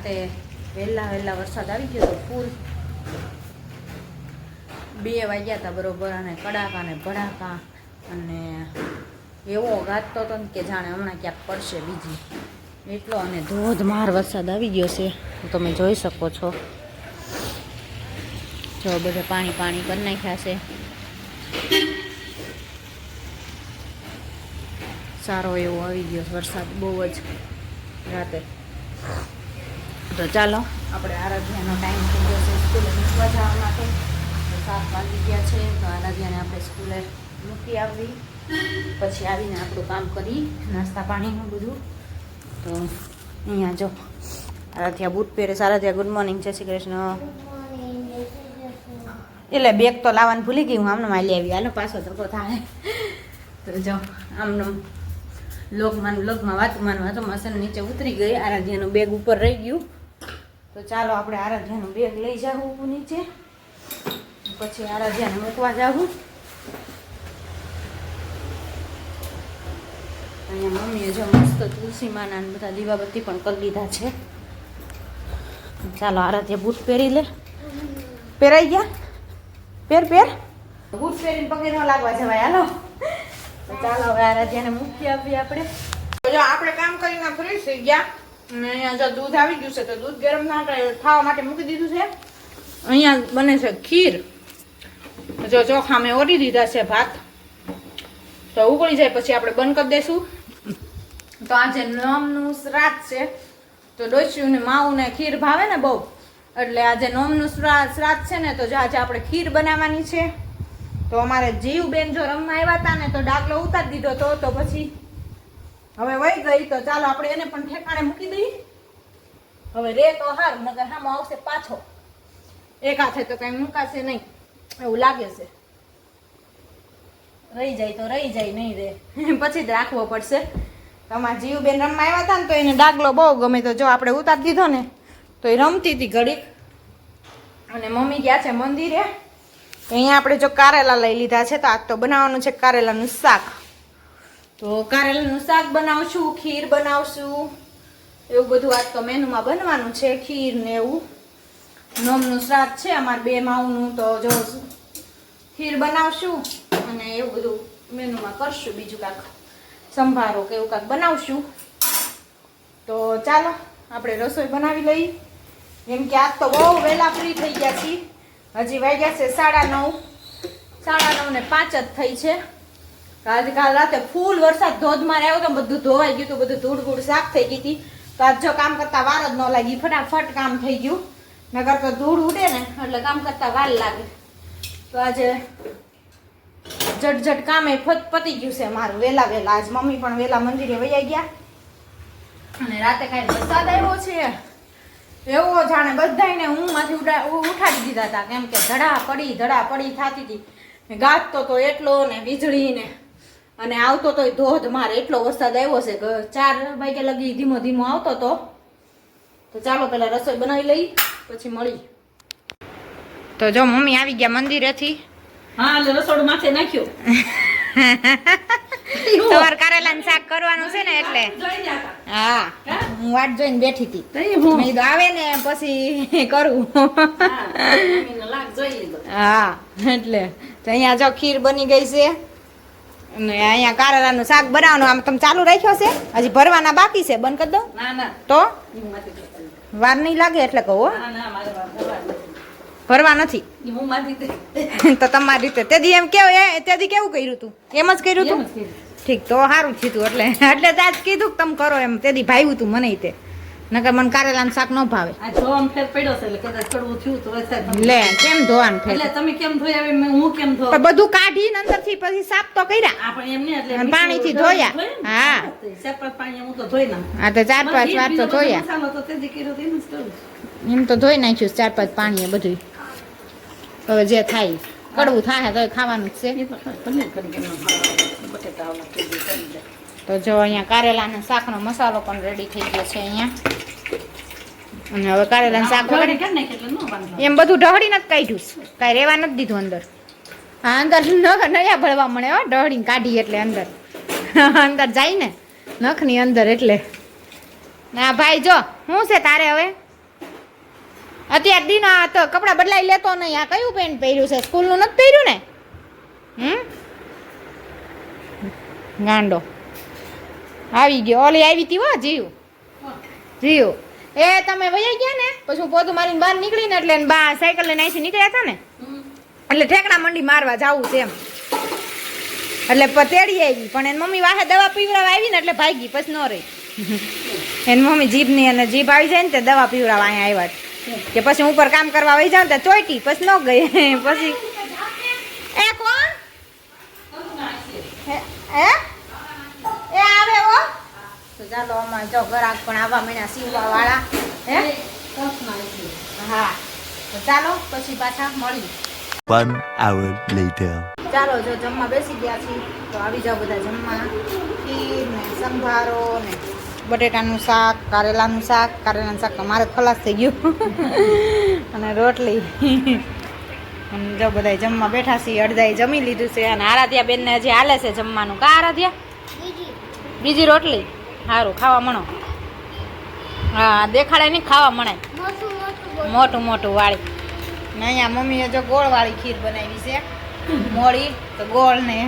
રાતે વહેલા વહેલા વરસાદ આવી ગયો તો ફૂલ બે વાગ્યા હતા બરોબર અને કડાકા ને ભડાકા અને એવો ગાજતો હતો ને કે જાણે હમણાં ક્યાંક પડશે બીજી. એટલો અને ધોધમાર વરસાદ આવી ગયો છે. તમે જોઈ શકો છો. જો બધે પાણી પાણી કરી નાખ્યા છે. સારો એવો આવી ગયો વરસાદ બહુ જ રાતે. તો ચાલો. આપણે આરાધ્યાનો ટાઈમ થઈ ગયો છે. સ્કૂલે મૂકવા જવા માટે. સાત વાગી ગયા છે. તો આરાધ્યાને આપણે સ્કૂલે મૂકી આવી. પછી આવીને આપણું કામ કરી, નાસ્તા પાણીનું બધું. તો અહીંયા જો, આરાધ્યા બૂટ પહેરે આરાધ્યા ગુડ મોર્નિંગ જય શ્રી કૃષ્ણ. એટલે બેગ તો લાવવાનું ભૂલી ગઈ, હું આમને માલી આવી. હાલો પાછો ધક્કો થાય. તો જો, આમનો લોગમાં લોકમાં વાતમાં વાતોમાં અસર નીચે ઉતરી ગઈ. આરાધ્યાનું બેગ ઉપર રહી ગયું. તો ચાલો આપણે આરાધ્યાનું બેગ લઈ જાવું નીચે. પછી આરાધ્યાને મૂકવા જાવું અહીંયા મમ્મીએ જો મસ્ત તુલસીમાના બધા દીવાબત્તી પણ કરી લીધા છે. ચાલો આરાધ્યા બૂટ પહેરી લે. પહેરાઈ ગયા? પેર પેર બૂટ પહેરીને પગે ન લાગવા જવાય. હાલો. ચાલો હવે આરાધ્યાને મૂકી આપીએ આપણે. જો આપણે કામ કરીને ફ્રી થઈ ગયા. અહીંયા જો દૂધ આવી ગયું છે, તો દૂધ ગરમ ના ખાવા માટે મૂકી દીધું છે. અહીંયા બને છે ખીર. જો ચોખા મેં ઓરી દીધા છે ભાત. તો ઉકળી જાય, પછી આપણે બંધ કરી દઈશું. તો આજે નોમનું શ્રાદ્ધ છે. તો ડોસ્યું ને માવું ને ખીર ભાવે ને બહુ. એટલે આજે નોમનું શ્રાદ્ધ છે ને, તો જો આજે આપણે ખીર બનાવવાની છે. તો અમારે જીવબેન જો રમવા આવ્યા હતા ને, તો ડાકલો ઉતારી દીધો તો તો પછી હવે વહી ગઈ તો ચાલો આપણે એને પણ ઠેકાણે મૂકી દઈએ. હવે રે તો હાર નગર હામાં આવશે પાછો. એક હાથે તો કઈ મુકાશે નહીં. એવું લાગે છે. રહી જાય તો રહી જાય, નહીં રે. પછી જ રાખવો પડશે. તમારા જીવબેન રમવા આવ્યા હતા ને તો એને ડાગલો બહુ ગમે તો જો આપણે ઉતારી દીધો ને, તો એ રમતી હતી ઘડીક. અને મમ્મી ગયા છે મંદિરે. અહીંયા આપણે જો કારેલા લઈ લીધા છે, તો આજ તો બનાવવાનું છે કારેલાનું શાક. તો કારેલાનું શાક બનાવશું, ખીર બનાવશું. એવું બધું આજ તો મેનુમાં બનવાનું છે, ખીર ને એવું. નોમનું શ્રાદ્ધ છે અમારે બે માવનું તો જો ખીર બનાવશું અને એવું બધું મેનુમાં કરશું બીજું કાંક. સંભારો કે એવું કાંક બનાવશું. તો ચાલો, આપણે રસોઈ બનાવી લઈએ જેમ કે આજ તો બહુ વહેલા ફ્રી થઈ ગયા છીએ. હજી વાગ્યા છે સાડા નવ. સાડા નવ ને પાંચ જ થઈ છે. આજે કાલ રાતે ફૂલ વરસાદ ધોધમાર આવ્યો તો બધું ધોવાઈ ગયું હતું, બધું ધૂળ ધૂળ સાફ થઈ ગઈ હતી. તો આજ જો કામ કરતા વાર જ ન લાગી, ફટાફટ કામ થઈ ગયું. નગર તો ધૂળ ઉડે ને, એટલે કામ કરતા વાર લાગે. તો આજે જટ કામે ફત પતી ગયું છે મારું વહેલા વહેલા આજ મમ્મી પણ વહેલા મંદિરે વૈયા ગયા. અને રાતે કાંઈ વરસાદ આવ્યો છે. એવો જાણે બધાયને ઊંઘમાંથી ઉઠાડી દીધા હતા. કેમ કે ધડા પડી ધડા પડી થતી હતી. ગાજતો તો એટલો ને વીજળી ને અને આવતો તો ધોધમાર એટલો વરસાદ આવ્યો છે કે ચાર વાગ્યા લગી ધીમો ધીમો આવતો તો. તો ચાલો પેલા રસોઈ બનાવી લઈ પછી મળી. તો જો મમ્મી આવી ગયા મંદિરેથી. હા એટલે રસોડું માથે નાખ્યો. સવાર ને શાક કરવાનું છે ને એટલે. હા હું? વાટ જોઈને બેઠી હતી. તો મેં આવે ને પછી કરું. હા એટલે તો અહીંયા જો ખીર બની ગઈ છે. અને અહીંયા કારેલાનું શાક બનાવવાનું આમ તમે ચાલુ રાખ્યો છે? હજી ભરવાના બાકી છે બંધ કરી દો. ના ના. તો. વાર નહીં લાગે એટલે કહું. ના ના. ભરવા નથી. તે- તમારી રીતે. તેદી એમ કેવું એ તેદી કેવું કર્યું તું? એમ જ કર્યું તું. ઠીક તો સારું થયું તું. એટલે એટલે તાજ કીધું કે તમે કરો એમ. તેદી ભાવ્યું તું મને તે. નકર મને કારેલાનું શાક ન ભાવે. આ જોવામાં ફેર પડ્યો છે એટલે કદાચ થોડું થયું તો લે કેમ ધોવાનું ફેર? એટલે તમે કેમ ધોયા? હવે હું કેમ? પણ બધું કાઢીને અંદરથી પછી સાફ તો કર્યા. આ પણ એટલે પાણીથી ધોયા. હા. ચાર પાંચ પાણી હું તો ધોઈ ના આ તો ચાર પાંચ વાર તો ધોયા. મસાલો તો એમ જ કરું. એમ તો ધોઈ નાખ્યું ચાર પાંચ પાણી બધું હવે જે થાય કડવું થાય તો ખાવાનું જ છે. એ તો જો અહીંયા કારેલાના શાકનો મસાલો પણ રેડી થઈ ગયો છે અહીંયા. અને હવે કારેલાનું શાક. એમ બધું ઢહળી નથી કાઢ્યું. કાંઈ રહેવા નથી દીધું અંદર. હા અંદર નયા ભળવા મળે હો ઢહળીને કાઢી એટલે અંદર. અંદર જાય ને નખની અંદર એટલે. ના ભાઈ જો શું છે તારે હવે? અત્યારે દિન આ તો કપડાં બદલાઈ લેતો નહીં. આ કયું પેન્ટ પહેર્યું છે? સ્કૂલનું નથી પહેર્યું ને? હમ? ગાંડો. આવી ગયો. ઓલી આવી હતી હો જીવ. જીવ. એ તમે વયા ગયા ને પછી હું પોતું મારીને બહાર નીકળીને એટલે બા સાયકલ લઈને અહીંથી નીકળ્યા હતા ને એટલે ઠેકડા મંડી મારવા જાવું છે એમ. એટલે પતેડી તેડી આવી પણ એની મમ્મી વાહે દવા પીવડાવવા આવી ને એટલે ભાગી પછી ન રહી. એની મમ્મી જીભની અને જીભ આવી જાય ને તે દવા પીવડાવવા અહીંયા આવ્યા કે પછી હું ઉપર કામ કરવા વહી જાઉં તો ચોઈટી પછી ન ગઈ. પછી એ કોણ? હે? ચાલો અમારે જો ગરાક પણ આવવા મહિના સીવવા વાળા હે હા. તો ચાલો પછી પાછા મળી One hour later. ચાલો જો જમવા બેસી ગયા છીએ તો આવી જાઓ બધા જમવા. ખીર ને સંભારો ને બટેટાનું શાક કારેલાનું શાક. કારેલાનું શાક અમારે ખલાસ થઈ ગયું. અને રોટલી. અને જો બધા જમવા બેઠા છીએ અડધાએ જમી લીધું છે અને આરાધ્યા બેનને હજી હાલે છે જમવાનું. કા આરાધ્યા? બીજી રોટલી? સારું ખાવા મણો. હા દેખાડે નહીં ખાવા મણાય. મોટું મોટું વાળી. ને અહીંયા મમ્મીએ જો ગોળવાળી ખીર બનાવી છે. મોળી તો ગોળ ને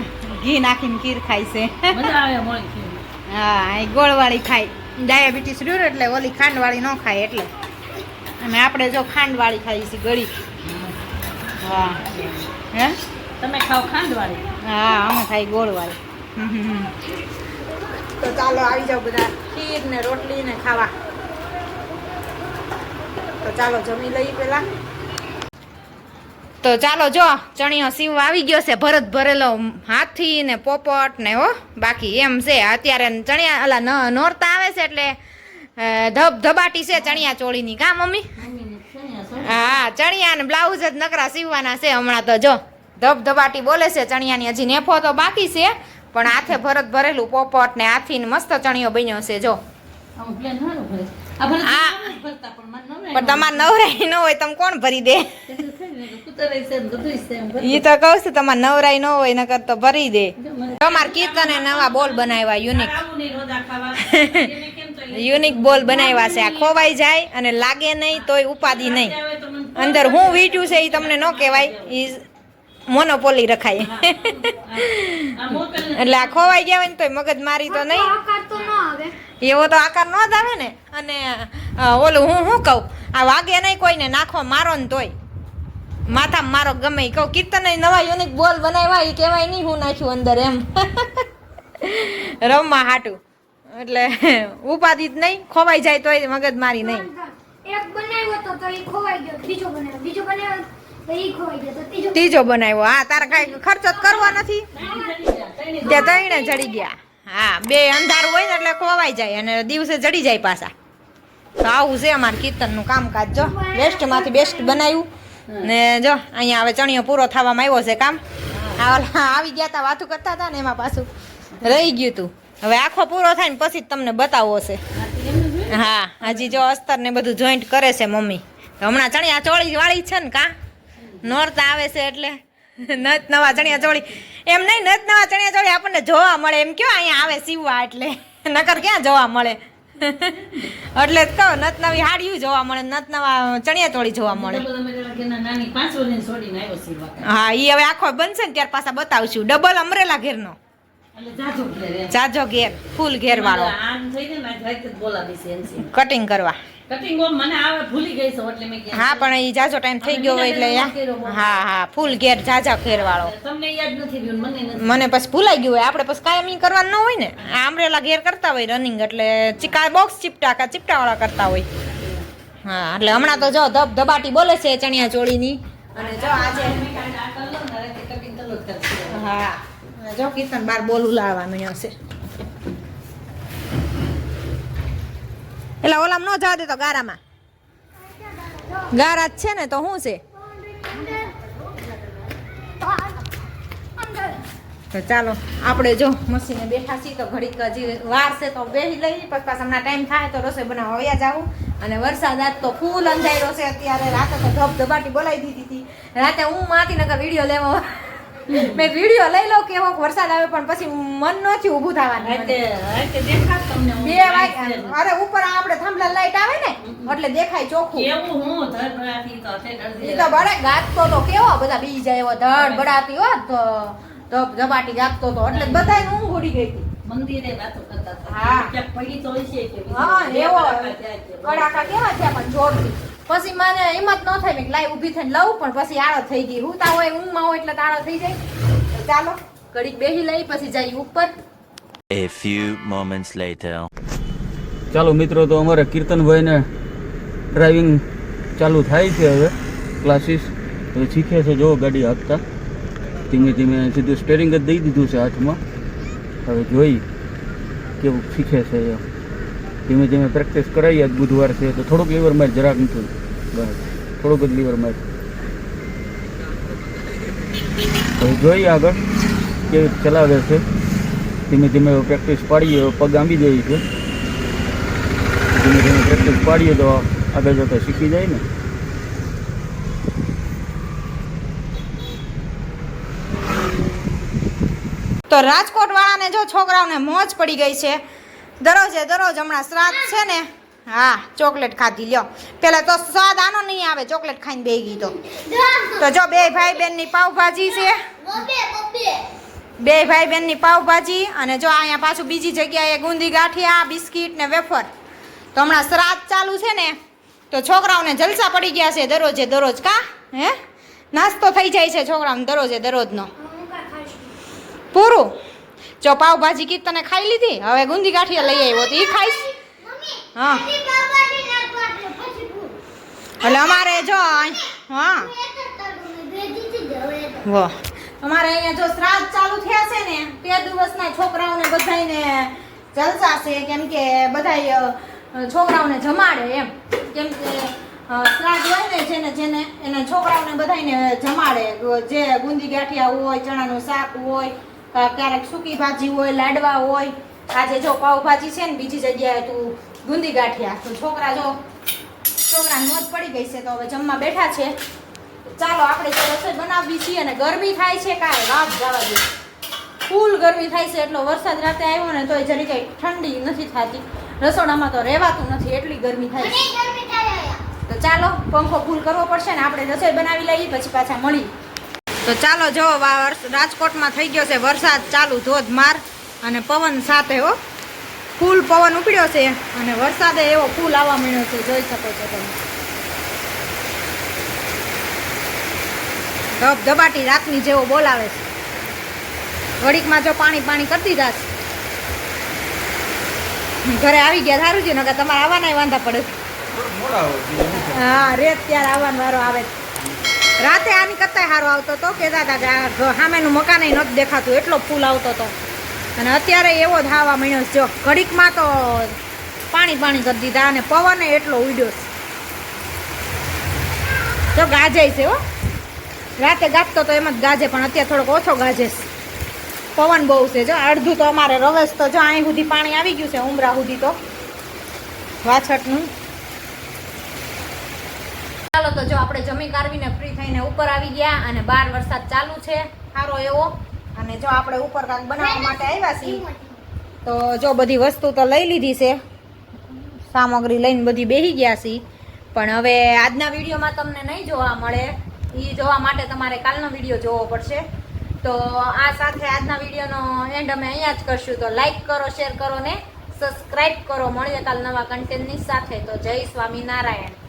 ઘી નાખીને ખીર ખાય છે. મજા આવે મળી ખીર. હા એ ગોળ વાળી ખાય. ડાયાબિટીસ રહ્યું એટલે ઓલી ખાંડવાળી ન ખાય એટલે. અને આપણે જો ખાંડવાળી ખાઈ ખાઈએ છીએ ગળી. હા. હે? તમે ખાઓ ખાંડવાળી? હા અમે ખાઈ ગોળ વાળી તો ચાલો આવી જાઓ બધા ખીર ને રોટલી ને ખાવા. તો ચાલો જમી લઈએ પેલા તો ચાલો જો, ચણિયો સીવવા આવી ગયો છે, ભરત ભરેલો હાથી ને પોપટ ને હો, બાકી એમ છે, અત્યારે ચણિયા ન- નોરતા આવે છે એટલે ધબ ધબાટી છે ચણિયા ચોળીની. કા, મમ્મી? હા, ચણિયા ને બ્લાઉઝ જ નકરા સીવવાના છે હમણાં તો જો. ધબ ધબાટી બોલે છે ચણિયાની, હજી નેફો તો બાકી છે પણ આથે ભરત ભરેલું પોપટ ને આથી મસ્ત ચણિયો બન્યો છે જો. પણ તમારે નવરાઈ ન હોય તમે કોણ ભરી દે. ઈ તો કહું છું તમારે નવરાઈ ન હોય નકર તો ભરી દે. તમારે કીર્તને નવા બોલ બનાવ્યા યુનિક એ યુનિક બોલ બનાવ્યા છે. આ ખોવાઈ જાય અને લાગે નહીં તોય ઉપાધિ નહીં. અંદર હું વીટ્યું છે એ તમને ન કહેવાય. ઈ મોનોપોલી રખાય. એટલે આ ખોવાઈ ગયા હોય ને તોય મગજ મારી તો નહીં. એવો તો આકાર ન જ આવે ને. અને ઓલું હું શું કહું? આ વાગે નહીં કોઈને નાખો મારો ને તોય. માથા મારો ગમે કહું. કીર્તન નવા યુનિક બોલ બનાવ્યા એ કહેવાય નહીં હું નાખ્યું અંદર એમ. રમવા હાટું. એટલે ઉપાધિ જ નહીં. ખોવાઈ જાય તોય મગજ મારી નહીં. એક બનાવ્યો તો એ ખોવાઈ ગયો. બીજો બનાવ્યો. બીજો બનાવ્યો તો તો ત્રીજો બનાવ્યો. હા, તારે કાંઈ ખર્ચો કરવો નથી. તે ત્રણે જડી ગયા. હા, બે અંધારું હોય ને એટલે ખોવાઈ જાય અને દિવસે જડી જાય પાછા. તો આવું છે અમારે કીર્તનનું કામકાજ, જો. બેસ્ટમાંથી બેસ્ટ બનાવ્યું. ને જો, અહીંયા હવે ચણિયો પૂરો થવામાં આવ્યો છે કામ. આવી ગયા હતા વાતું કરતા હતા ને એમાં પાછું રહી ગયું તું. હવે આખો પૂરો થાય ને પછી જ તમને બતાવવો છે. હા, હજી જો અસ્તર ને બધું જોઈન્ટ કરે છે મમ્મી. હમણાં ચણિયા ચોળી વાળી છે ને કા? નોરતા આવે છે એટલે. નથ નવા ચણિયા ચોળી. એમ નહીં નત નવા ચણિયા ચોળી આપણને જોવા મળે. એમ કયો અહીંયા આવે સીવવા એટલે. નકર ક્યાં જોવા મળે? એટલે તો નથ નવી હાડિયું જોવા મળે નથ નવા ચણિયા ચોળી જોવા મળે. હા એ હવે આખો બનશે ને ત્યાર પાછા બતાવશું. ડબલ અમરેલા ઘેરનો. જાજો ઘેર એમ. જાજો ઘેર ફૂલ ઘેર વાળો. કટિંગ કરવા. કટિંગ ઓમ મને આવે ભૂલી ગઈ છે એટલે મેં હા પણ એ જાજો ટાઈમ થઈ ગયો હોય એટલે હા હા ફૂલ ઘેર જાજા ઘેર વાળો મને નથી મને પછી ભૂલાઈ ગયું હોય. આપણે પછી કાયમ કરવાનું ન હોય ને. આ આમરેલા ઘેર કરતા હોય રનિંગ એટલે ચીકા બોક્સ ચીપટા કા ચીપટાવાળા કરતા હોય. હા એટલે હમણાં તો જો ધબ ધબાટી બોલે છે ચણિયા ચોળીની. અને જો આજે હા જો કીર્તન બાર બોલું લાવવા મળ્યો છે. એટલે ઓલામ ન જવા દેતો ગારામાં. ગારા છે ને તો શું છે? ચાલો, આપણે જો મશીને બેઠા છીએ તો ઘડીક હજી વાર છે તો બેસી લઈ પછી પાછા હમણાં ટાઈમ થાય તો રસોઈ બનાવવા વયા જાવું અને વરસાદ આજ તો ફૂલ અંધાર્યો છે, અત્યારે રાતે તો ધબ ધબાટી બોલાવી દીધી હતી. રાતે હું માથી નગર વીડિયો લેવા મેં વીડિયો લઈ લઉં કેવો વરસાદ આવે પણ પછી મન નથી ઊભું થવાનું બે વાગ્યા અરે ઉપર આપણે થાંભલા લાઈટ આવે ને એટલે દેખાય ચોખ્ખું. હું ધરભરાટી તો બળે ગાતો તો કેવો બધા બી જાય એવો ધડ બડાતી હોત તો ધબ ધબાટી ગાતો તો એટલે બધાય ઊંઘ ઉડી ગઈ હતી. મંદિરે વાતો કરતા હા. પડી તો છે હા એવો. કડાકા કેવા છે પણ જોરથી. પછી મને હિંમત ન થાય મેં લાઈ ઊભી થઈને લઉં પણ પછી આળો થઈ ગઈ. હુંતા હોય ઊંઘમાં હોય એટલે તાળો થઈ જાય. ચાલો ઘડીક બેહી લઈ પછી જઈ ઉપર. A few moments later. ચાલો મિત્રો તો અમારે કીર્તનભાઈને ડ્રાઇવિંગ ચાલુ થાય છે હવે ક્લાસીસ હવે શીખે છે જો ગાડી હાંકતા. ધીમે ધીમે સીધું સ્ટેરિંગ જ દઈ દીધું છે હાથમાં. હવે જોઈ કેવું શીખે છે એ. ધીમે ધીમે પ્રેક્ટિસ કરાવી આજ બુધવાર છે, તો થોડુંક લીવર માર જરાક નથી. બસ, થોડુંક જ લીવર માર જોઈએ આગળ કે ચલાવે છે. ધીમે ધીમે પ્રેક્ટિસ પાડીએ પગ આંબી જાય છે. ધીમે ધીમે પ્રેક્ટિસ પાડીએ તો આગળ જતા શીખી જાય ને. તો રાજકોટ વાળાને જો છોકરાઓને મોજ પડી ગઈ છે દરરોજે દરરોજ હમણાં શ્રાદ્ધ છે ને હા ચોકલેટ ખાધી લ્યો. પેલા તો સ્વાદ આનો નહીં આવે ચોકલેટ ખાઈને બે ગઈ તો. તો જો બે ભાઈ બેનની પાવભાજી છે બે ભાઈ બેનની પાવભાજી અને જો અહીંયા પાછું બીજી જગ્યાએ ગુંદી ગાંઠિયા બિસ્કિટ ને વેફર. તો હમણાં શ્રાદ્ધ ચાલુ છે ને તો છોકરાઓને જલસા પડી ગયા છે દરરોજે દરરોજ. કા? હે? નાસ્તો થઈ જાય છે છોકરાઓને દરરોજે દરરોજનો. પૂરું? જો પાવભાજી કીધ તને ખાઈ લીધી? હવે ગુંદી ગાંઠિયા લઈ આવ્યો તો એ ખાઈશ. હા. એટલે અમારે જો હા. વાહ. અમારે અહીંયા જો શ્રાદ્ધ ચાલુ થયા છે ને, તે દિવસના છોકરાઓને બધાયને જલસા છે, કેમ કે બધાય છોકરાઓને જમાડે એમ. કેમ કે શ્રાદ્ધ હોય ને જેને જેને, એના છોકરાઓને બધાયને જમાડે. જે ગુંદી ગાંઠિયા હોય, ચણાનું શાક હોય ક્યારેક સૂકી ભાજી હોય લાડવા હોય આજે જો પાઉભાજી છે ને બીજી જગ્યાએ તું ગુંદી ગાંઠિયા તો છોકરા જો છોકરાને મોત પડી ગઈ છે તો હવે જમવા બેઠા છે. ચાલો આપણે તો રસોઈ બનાવવી છીએ અને ગરમી થાય છે કાંઈ વાત જવા દે. ફૂલ ગરમી થાય છે એટલો વરસાદ રાતે આવ્યો ને તોય જરી કંઈ ઠંડી નથી થતી. રસોડામાં તો રહેવાતું નથી એટલી ગરમી થાય છે. તો ચાલો પંખો ફૂલ કરવો પડશે ને આપણે રસોઈ બનાવી લઈએ પછી પાછા મળી તો ચાલો જો રાજકોટમાં થઈ ગયો છે વરસાદ ચાલુ ધોધમાર અને પવન સાથે હો. ફૂલ પવન ઉપડ્યો છે અને વરસાદે એવો ફૂલ આવવા મળ્યો છે જોઈ શકો છો તમે. ધબ ધબાટી રાતની જેવો બોલાવે છે. વડીકમાં જો પાણી પાણી કરતી દીધા ઘરે આવી ગયા સારું છે નકર તમારે આવવાના વાંધા પડે. હા રેત ત્યારે આવવાનો વારો આવે. છે. રાતે આની કરતા સારો આવતો હતો કહેતા હતા કે સામેનું મકાન નથી દેખાતું, એટલો ફૂલ આવતો હતો અને અત્યારે એવો જ હાવા મળ્યો જો ઘડીકમાં તો પાણી પાણી કરી દીધા અને પવન એટલો ઉડ્યો છે. જો ગાજે છે હો. રાતે ગાજતો તો એમ જ ગાજે, પણ અત્યારે થોડોક ઓછો ગાજે પવન બહુ છે. જો અડધું તો અમારે રવેશ તો જો અહીં સુધી પાણી આવી ગયું છે, ઉમરા સુધી તો. વાછટનું. ચાલો તો જો આપણે જમી કારવીને ફ્રી થઈને ઉપર આવી ગયા અને બહાર વરસાદ ચાલુ છે. સારો એવો. અને જો આપણે ઉપર કાંક બનાવવા માટે આવ્યા છીએ, તો જો બધી વસ્તુ તો લઈ લીધી છે. સામગ્રી લઈને બધી બેસી ગયા છીએ. પણ હવે આજના વિડીયોમાં તમને નહીં જોવા મળે. એ જોવા માટે તમારે કાલનો વીડિયો જોવો પડશે. તો આ સાથે આજના વિડીયોનો એન્ડ અમે અહીંયા જ કરશું. તો લાઈક કરો શેર કરો ને સબસ્ક્રાઈબ કરો. મળીએ કાલ નવા કન્ટેન્ટની સાથે. તો જય સ્વામિનારાયણ.